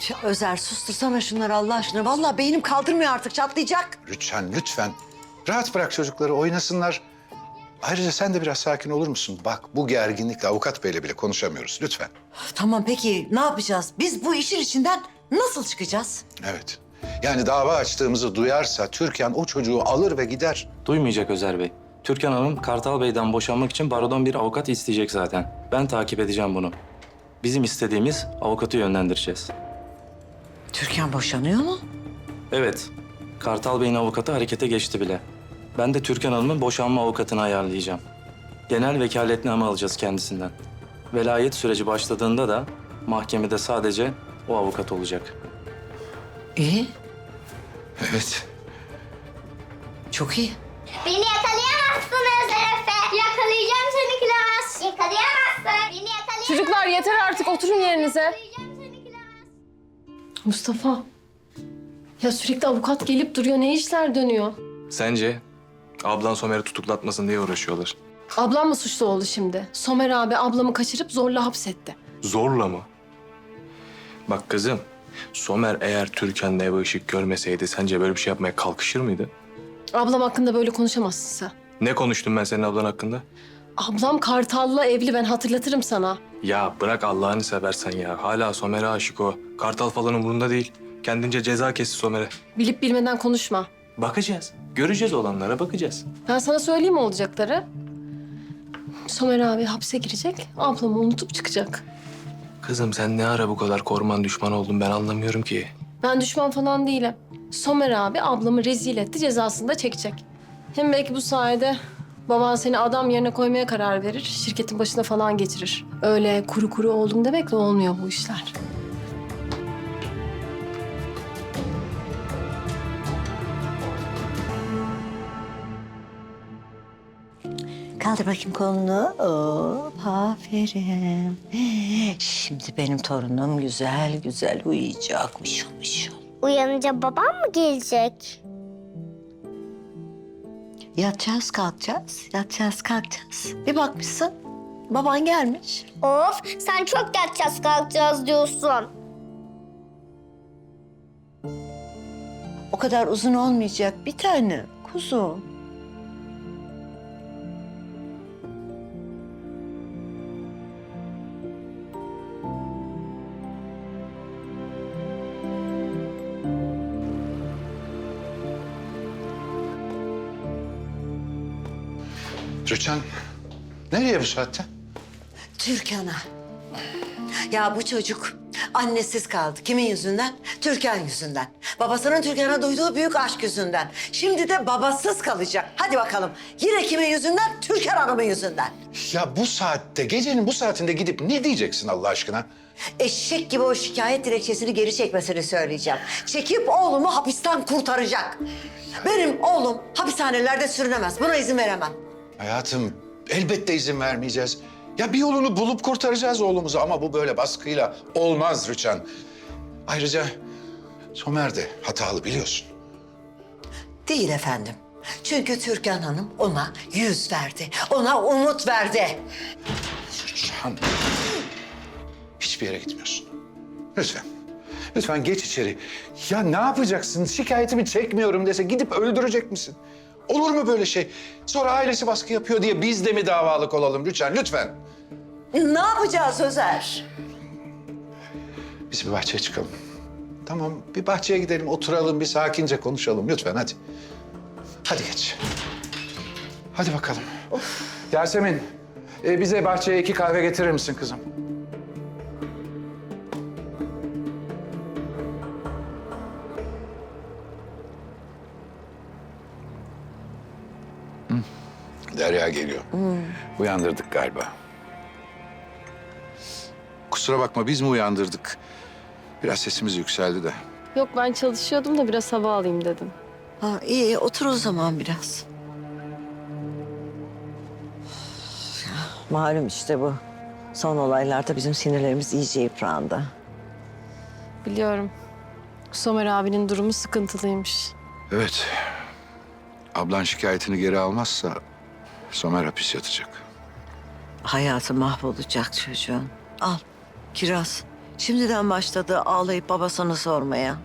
Şu Özer sustursana şunları Allah aşkına. Vallahi beynim kaldırmıyor artık çatlayacak. Lütfen, lütfen. Rahat bırak çocukları oynasınlar. Ayrıca sen de biraz sakin olur musun? Bak bu gerginlikle avukat beyle bile konuşamıyoruz. Lütfen. Tamam peki ne yapacağız? Biz bu işin içinden nasıl çıkacağız? Evet. Yani dava açtığımızı duyarsa Türkan o çocuğu alır ve gider. Duymayacak Özer Bey. Türkan Hanım Kartal Bey'den boşanmak için barodan bir avukat isteyecek zaten. Ben takip edeceğim bunu. Bizim istediğimiz avukatı yönlendireceğiz. Türkan boşanıyor mu? Evet, Kartal Bey'in avukatı harekete geçti bile. Ben de Türkan Hanım'ın boşanma avukatını ayarlayacağım. Genel vekaletname alacağız kendisinden. Velayet süreci başladığında da mahkemede sadece o avukat olacak. İyi, Evet. çok iyi. Beni yakalayamazsın Özer Efe. Yakalayacağım seni Kiraz. Yakalayamazsın. Beni yakalayamazsın. Çocuklar yeter artık oturun yerinize. Mustafa. Ya sürekli avukat gelip duruyor. Ne işler dönüyor? Sence ablan Somer'i tutuklatmasın diye uğraşıyorlar. Ablam mı suçlu oldu şimdi? Somer abi ablamı kaçırıp zorla hapsetti. Zorla mı? Bak kızım, Somer eğer Türkan'la eve ışık görmeseydi sence böyle bir şey yapmaya kalkışır mıydı? Ablam hakkında böyle konuşamazsın sen. Ne konuştum ben senin ablan hakkında? Ablam Kartal'la evli ben hatırlatırım sana. Ya bırak Allah'ını seversen ya. Hala Somer'e aşık o. Kartal falan umurunda değil. Kendince ceza kesti Somer'e. Bilip bilmeden konuşma. Bakacağız. Göreceğiz olanlara bakacağız. Ben sana söyleyeyim mi olacakları? Somer abi hapse girecek, ablamı unutup çıkacak. Kızım sen ne ara bu kadar korman düşman oldun ben anlamıyorum ki. Ben düşman falan değilim. Somer abi ablamı rezil etti, cezasını da çekecek. Hem belki bu sayede baban seni adam yerine koymaya karar verir, şirketin başına falan getirir. Öyle kuru kuru oldum demekle olmuyor bu işler. Kaldır bakayım kolunu. Hop, aferin. Şimdi benim torunum güzel güzel uyuyacak. Mışıl mışıl. Uyanınca babam mı gelecek? Yatacağız, kalkacağız. Yatacağız, kalkacağız. Bir bakmışsın, baban gelmiş. Of sen çok yatacağız kalkacağız diyorsun. O kadar uzun olmayacak bir tane kuzum. Rüçhan, nereye bu saatte? Türkan'a. Ya bu çocuk annesiz kaldı. Kimin yüzünden? Türkan yüzünden. Babasının Türkan'a duyduğu büyük aşk yüzünden. Şimdi de babasız kalacak. Hadi bakalım. Yine kimin yüzünden? Türkan Hanım'ın yüzünden. Ya bu saatte, gecenin bu saatinde gidip ne diyeceksin Allah aşkına? Eşek gibi o şikayet dilekçesini geri çekmesini söyleyeceğim. Çekip oğlumu hapisten kurtaracak. Benim oğlum hapishanelerde sürünemez. Buna izin veremem. Hayatım, elbette izin vermeyeceğiz. Ya bir yolunu bulup kurtaracağız oğlumuzu ama bu böyle baskıyla olmaz Rüçhan. Ayrıca Somer de hatalı biliyorsun. Değil efendim. Çünkü Türkan Hanım ona yüz verdi. Ona umut verdi. Rüçhan, hiçbir yere gitmiyorsun. Lütfen, lütfen geç içeri. Ya ne yapacaksın? Şikayetimi çekmiyorum dese gidip öldürecek misin? Olur mu böyle şey? Sonra ailesi baskı yapıyor diye biz de mi davalık olalım Rüçhan? Lütfen. Ne yapacağız Özer? Biz bir bahçeye çıkalım. Tamam, bir bahçeye gidelim, oturalım, bir sakince konuşalım. Lütfen hadi. Hadi geç. Hadi bakalım. Yasemin, e, bize bahçeye iki kahve getirir misin kızım? Derya geliyor. Uyandırdık galiba. Kusura bakma biz mi uyandırdık? Biraz sesimiz yükseldi de. Yok ben çalışıyordum da biraz hava alayım dedim. Ha, iyi otur o zaman biraz. Ya, malum işte bu. Son olaylarda bizim sinirlerimiz iyice yıprandı. Biliyorum. Somer abinin durumu sıkıntılıymış. Evet. Ablan şikayetini geri almazsa Somer hapis yatacak. Hayatı mahvolacak çocuğun. Al kiraz. Şimdiden başladı ağlayıp babasını sormaya.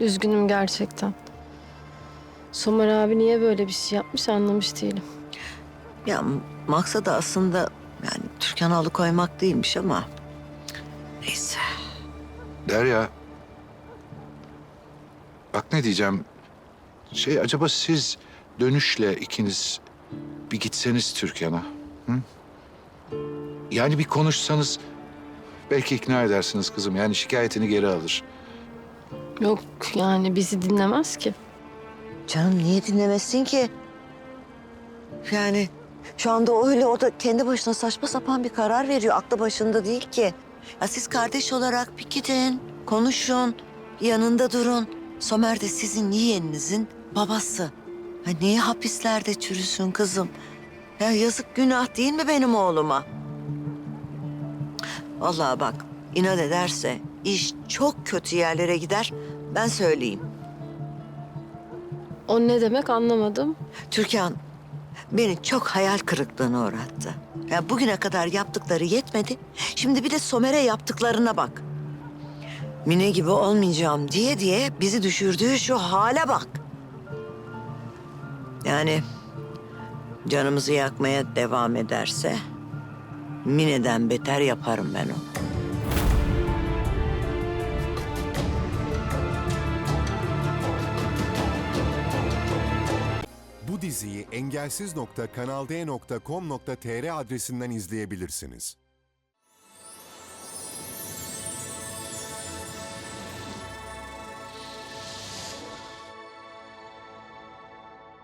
Üzgünüm gerçekten. Somer abi niye böyle bir şey yapmış anlamış değilim. Ya maksadı aslında yani Türkan'ı alıkoymak değilmiş ama... Neyse. Derya. Bak ne diyeceğim. Şey acaba siz dönüşle ikiniz bir gitseniz Türkan'a. Hı? Yani bir konuşsanız belki ikna edersiniz kızım. Yani şikayetini geri alır. Yok yani bizi dinlemez ki. Canım niye dinlemesin ki? Yani şu anda öyle o da kendi başına saçma sapan bir karar veriyor. Aklı başında değil ki. Ya siz kardeş olarak bir gidin, konuşun, yanında durun. Somer de sizin yeğeninizin babası. Ha niye hapislerde çürüsün kızım? Ya yazık günah değil mi benim oğluma? Vallahi bak inat ederse iş çok kötü yerlere gider. Ben söyleyeyim. O ne demek anlamadım. Türkan beni çok hayal kırıklığına uğrattı. Ya bugüne kadar yaptıkları yetmedi. Şimdi bir de Somer'e yaptıklarına bak. Mine gibi olmayacağım diye diye bizi düşürdüğü şu hale bak. Yani canımızı yakmaya devam ederse Mine'den beter yaparım ben onu. Bu diziyi engelsiz.kanalde.com.tr adresinden izleyebilirsiniz.